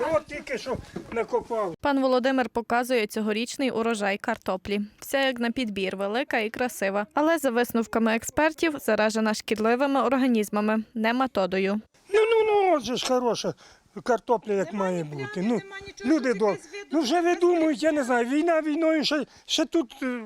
От тільки що накопав. Пан Володимир показує цьогорічний урожай картоплі. Вся як на підбір, велика і красива. Але за висновками експертів заражена шкідливими організмами, нематодою. Ну, ну, ну, от же ж хороша картопля, як має бути. Ну, люди до... Ну вже видумують, я не знаю, війна війною, ще, ще тут е,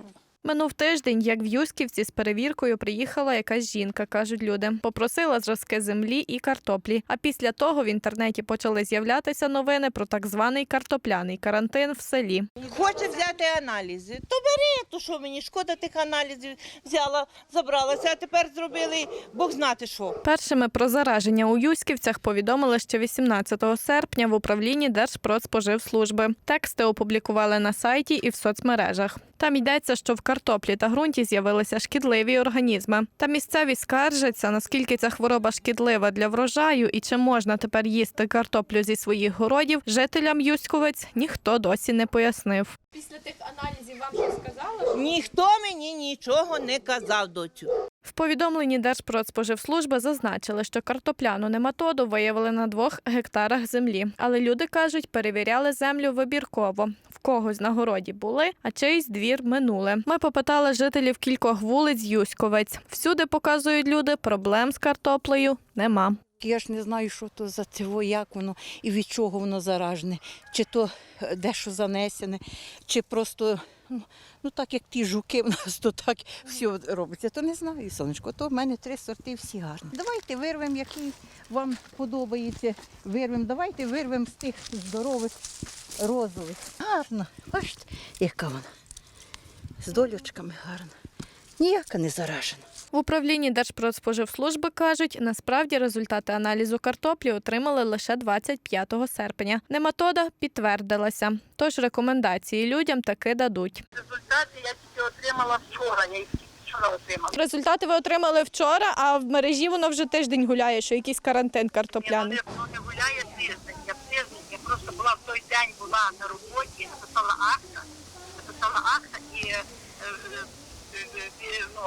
Минув тиждень, як в Юськівці з перевіркою приїхала якась жінка, кажуть люди. Попросила зразки землі і картоплі. А після того в інтернеті почали з'являтися новини про так званий картопляний карантин в селі. Хоче взяти аналізи. То бери, то що мені шкода тих аналізів взяла, забралася, а тепер зробили Бог знати що. Першими про зараження у Юськівцях повідомили ще 18 серпня в управлінні Держпродспоживслужби. Тексти опублікували на сайті і в соцмережах. Там йдеться, що в картоплі та ґрунті з'явилися шкідливі організми. Та місцеві скаржаться, наскільки ця хвороба шкідлива для врожаю і чи можна тепер їсти картоплю зі своїх городів, жителям Юськовець ніхто досі не пояснив. Після тих аналізів вам що сказали? Ніхто мені нічого не казав доцю. В повідомленні Держпродспоживслужби зазначили, що картопляну нематоду виявили на двох гектарах землі. Але люди кажуть, перевіряли землю вибірково. В когось на городі були, а чийсь двір минули. Ми попитали жителів кількох вулиць Юськовець. Всюди показують люди, проблем з картоплею нема. Я ж не знаю, що то за цього, як воно і від чого воно заражене. Чи то е, дещо занесене, чи просто ну, так як ті жуки в нас то так все робиться. То не знаю, сонечко. То в мене три сорти всі гарні. Давайте вирвемо, який вам подобається. Вирвемо. Давайте вирвемо з тих здорових розових. Гарна. Бачите, яка вона. З долючками гарна. Ніяка не заражена. В управлінні Держпродспоживслужби кажуть, насправді результати аналізу картоплі отримали лише 25 серпня. Нематода підтвердилася, тож рекомендації людям таки дадуть. Результати я тільки отримала вчора. Я їх вчора отримала. Результати ви отримали вчора, а в мережі воно вже тиждень гуляє, що якийсь карантин Ні, картопляний. воно не гуляє тиждень. Я тиждень. Я просто була в той день була на роботі, написала акта, написала акта і е, е, е, ну,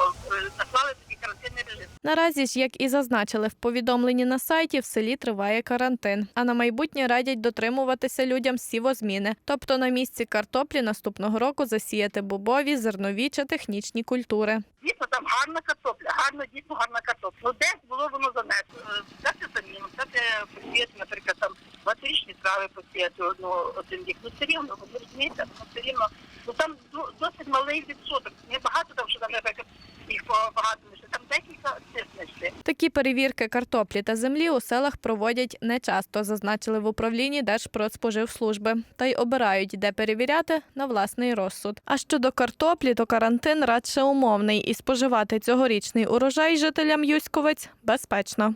Наразі ж, як і зазначили в повідомленні на сайті, в селі триває карантин. А на майбутнє радять дотримуватися людям сівозміни, тобто на місці картоплі наступного року засіяти бобові, зернові чи технічні культури. Дійсно, там гарна картопля, гарно, дійсно гарна картопля. Ну, десь було воно занесено. Дати самим, дати посіяти, наприклад, там багаторічні трави посіяти одну, один рік. Ну, все рівно, ви розумієте, ну, все рівно. Ну, там досить малий відсоток. Не багато там, що там, наприклад, їх багато, лише там декілька цих. Такі перевірки картоплі та землі у селах проводять нечасто, зазначили в управлінні Держпродспоживслужби. Та й обирають, де перевіряти на власний розсуд. А щодо картоплі, то карантин радше умовний, і споживати цьогорічний урожай жителям Юськовець безпечно.